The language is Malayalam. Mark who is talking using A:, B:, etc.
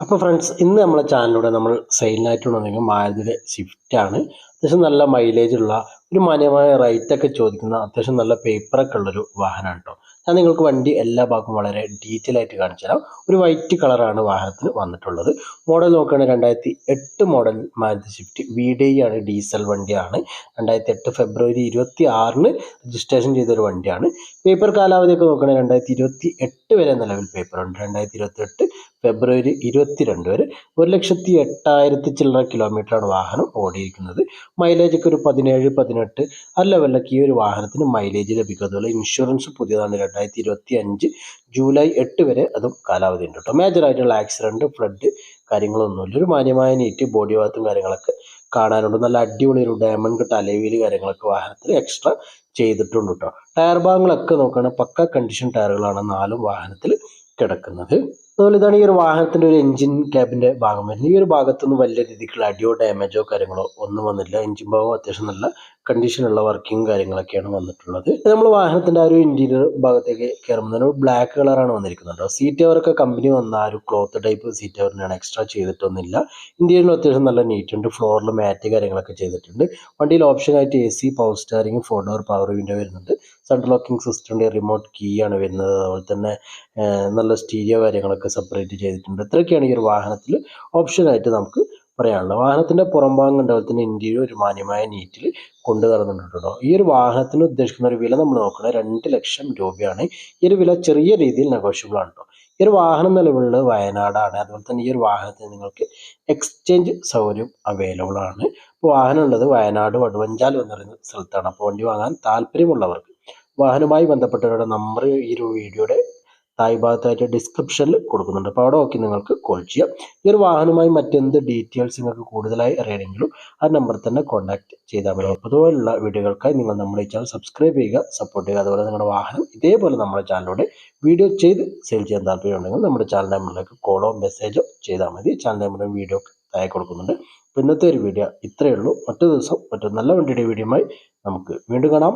A: അപ്പോൾ ഫ്രണ്ട്സ് ഇന്ന് നമ്മളെ ചാനലിലൂടെ നമ്മൾ സെയിലിനായിട്ട് വന്നെങ്കിൽ മാരുതിയുടെ സ്വിഫ്റ്റ് ആണ്. അത്യാവശ്യം നല്ല മൈലേജ് ഉള്ള ഒരു മാന്യമായ റേറ്റ് ഒക്കെ ചോദിക്കുന്ന അത്യാവശ്യം നല്ല പേപ്പറൊക്കെ ഉള്ളൊരു വാഹനമാണ് കേട്ടോ ഞാൻ നിങ്ങൾക്ക് വണ്ടി എല്ലാ ഭാഗവും വളരെ ഡീറ്റെയിൽ ആയിട്ട് കാണിച്ചു തരാം. ഒരു വൈറ്റ് കളറാണ് വാഹനത്തിന് വന്നിട്ടുള്ളത്. മോഡൽ നോക്കുകയാണെങ്കിൽ രണ്ടായിരത്തി എട്ട് model Maruti Swift V D ആണ് ഡീസൽ വണ്ടിയാണ്. രണ്ടായിരത്തി എട്ട് ഫെബ്രുവരി ഇരുപത്തി ആറിന് രജിസ്ട്രേഷൻ ചെയ്തൊരു വണ്ടിയാണ്. പേപ്പർ കാലാവധിയൊക്കെ നോക്കുകയാണെങ്കിൽ രണ്ടായിരത്തി ഇരുപത്തി എട്ട് വരെ നിലവിൽ പേപ്പർ ഉണ്ട്. രണ്ടായിരത്തി ഇരുപത്തി എട്ട് ഫെബ്രുവരി ഇരുപത്തിരണ്ട് വരെ ഒരു ലക്ഷത്തി എട്ടായിരത്തി ചില്ലറ കിലോമീറ്ററാണ് വാഹനം ഓടിയിരിക്കുന്നത്. മൈലേജ് ഒക്കെ ഒരു പതിനേഴ് പതിനെട്ട് ആ ലെവലിലൊക്കെ ഈ ഒരു വാഹനത്തിന് മൈലേജ് ലഭിക്കും. അതുപോലെ ഇൻഷുറൻസ് പുതിയതാണ് രണ്ടായിരത്തി ഇരുപത്തി അഞ്ച് ജൂലൈ എട്ട് വരെ അതും കാലാവധി ഉണ്ട് കേട്ടോ. മേജറായിട്ടുള്ള ആക്സിഡന്റ് ഫ്ലഡ് കാര്യങ്ങളൊന്നുമില്ല. ഒരു മാന്യമായ നീറ്റ് ബോഡി ഭാഗത്തും കാര്യങ്ങളൊക്കെ കാണാനുണ്ട്. നല്ല അടിപൊളി ഒരു ഡയമണ്ട് കട്ട് അലവിയിൽ കാര്യങ്ങളൊക്കെ വാഹനത്തിൽ എക്സ്ട്രാ ചെയ്തിട്ടുണ്ട് കേട്ടോ. ടയർ ഭാഗങ്ങളൊക്കെ നോക്കുകയാണെങ്കിൽ പക്ക കണ്ടീഷൻ ടയറുകളാണ് നാലും വാഹനത്തിൽ കിടക്കുന്നത്. അതുപോലെ ഇതാണ് ഈ ഒരു വാഹനത്തിന്റെ ഒരു എഞ്ചിൻ ക്യാബിന്റെ ഭാഗം വരുന്നത് ഈ ഒരു ഭാഗത്തൊന്നും വലിയ രീതിക്കുള്ള അടിയോ ഡാമേജോ കാര്യങ്ങളോ ഒന്നും വന്നില്ല. എഞ്ചിൻ ഭാഗം അത്യാവശ്യം നല്ല കണ്ടീഷനുള്ള വർക്കിംഗ് കാര്യങ്ങളൊക്കെയാണ് വന്നിട്ടുള്ളത്. നമ്മൾ വാഹനത്തിന്റെ ആ ഒരു ഇന്റീരിയർ ഭാഗത്തേക്ക് കയറുമ്പോൾ തന്നെ ബ്ലാക്ക് കളറാണ് വന്നിരിക്കുന്നത് സീറ്റ് കവറൊക്കെ കമ്പനി വന്ന ആ ഒരു ക്ലോത്ത് ടൈപ്പ് സീറ്റ് കവറിനാണ് എക്സ്ട്രാ ചെയ്തിട്ടൊന്നുമില്ല. ഇന്റീരിയറിൽ അത്യാവശ്യം നല്ല നീറ്റ് ഉണ്ട് ഫ്ലോറിൽ മാറ്റ് കാര്യങ്ങളൊക്കെ ചെയ്തിട്ടുണ്ട്. വണ്ടിയിൽ ഓപ്ഷനായിട്ട് AC power steering four door power window വരുന്നുണ്ട്. സെൻട്രൽ ലോക്കിംഗ് സിസ്റ്റത്തിന്റെ റിമോട്ട് കീ ആണ് വരുന്നത്. അതുപോലെ തന്നെ നല്ല സ്റ്റീരിയോ കാര്യങ്ങളൊക്കെ സെപ്പറേറ്റ് ചെയ്തിട്ടുണ്ട്. ഇത്രയൊക്കെയാണ് ഈ ഒരു വാഹനത്തിൽ ഓപ്ഷനായിട്ട് നമുക്ക് പറയാനുള്ളത്. വാഹനത്തിന്റെ പുറംഭാഗം അതുപോലെ തന്നെ ഇന്ത്യയിൽ ഒരു മാന്യമായ നീറ്റിൽ കൊണ്ടു നടന്നിട്ടുണ്ടോ? ഈ ഒരു വാഹനത്തിന് ഉദ്ദേശിക്കുന്ന ഒരു വില നമ്മൾ നോക്കുന്നത് രണ്ട് ലക്ഷം രൂപയാണ്. ഈ ഒരു വില ചെറിയ രീതിയിൽ നെഗോഷ്യബിൾ ആണ് കേട്ടോ ഈ ഒരു വാഹനം നിലവിലുള്ളത് വയനാടാണ്. അതുപോലെ തന്നെ ഈ ഒരു വാഹനത്തിന് നിങ്ങൾക്ക് എക്സ്ചേഞ്ച് സൗകര്യം അവൈലബിൾ ആണ്. അപ്പോൾ വാഹനം ഉള്ളത് വയനാട് വടുവഞ്ചാൽ എന്ന് പറയുന്ന സ്ഥലത്താണ്. അപ്പോൾ വണ്ടി വാങ്ങാൻ താല്പര്യമുള്ളവർക്ക് വാഹനവുമായി ബന്ധപ്പെട്ടവരുടെ നമ്പർ ഈ ഒരു വീഡിയോയുടെ തായ് ഭാഗത്തായിട്ട് ഡിസ്ക്രിപ്ഷനിൽ കൊടുക്കുന്നുണ്ട്. അപ്പോൾ അവിടെ നോക്കി നിങ്ങൾക്ക് കോൾ ചെയ്യാം. ഈ ഒരു വാഹനവുമായി മറ്റെന്ത് ഡീറ്റെയിൽസ് നിങ്ങൾക്ക് കൂടുതലായി അറിയണമെങ്കിലും ആ നമ്പർ തന്നെ കോൺടാക്ട് ചെയ്താൽ മതി. അതുപോലുള്ള വീഡിയോകൾക്കായി നിങ്ങൾ നമ്മുടെ ഈ ചാനൽ സബ്സ്ക്രൈബ് ചെയ്യുക സപ്പോർട്ട് ചെയ്യുക. അതുപോലെ നിങ്ങളുടെ വാഹനം ഇതേപോലെ നമ്മുടെ ചാനലിലൂടെ വീഡിയോ ചെയ്ത് സെയിൽ ചെയ്യാൻ താല്പര്യമുണ്ടെങ്കിൽ നമ്മുടെ ചാനൽ നമ്പറിലേക്ക് കോളോ മെസ്സേജോ ചെയ്താൽ മതി. ചാനൽ നമ്പറും വീഡിയോ താഴെ കൊടുക്കുന്നുണ്ട്. അപ്പോൾ ഇന്നത്തെ ഒരു വീഡിയോ ഇത്രയേ ഉള്ളൂ. മറ്റു ദിവസം മറ്റൊരു നല്ല വണ്ടിയുടെ വീഡിയോയുമായി നമുക്ക് വീണ്ടും കാണാം.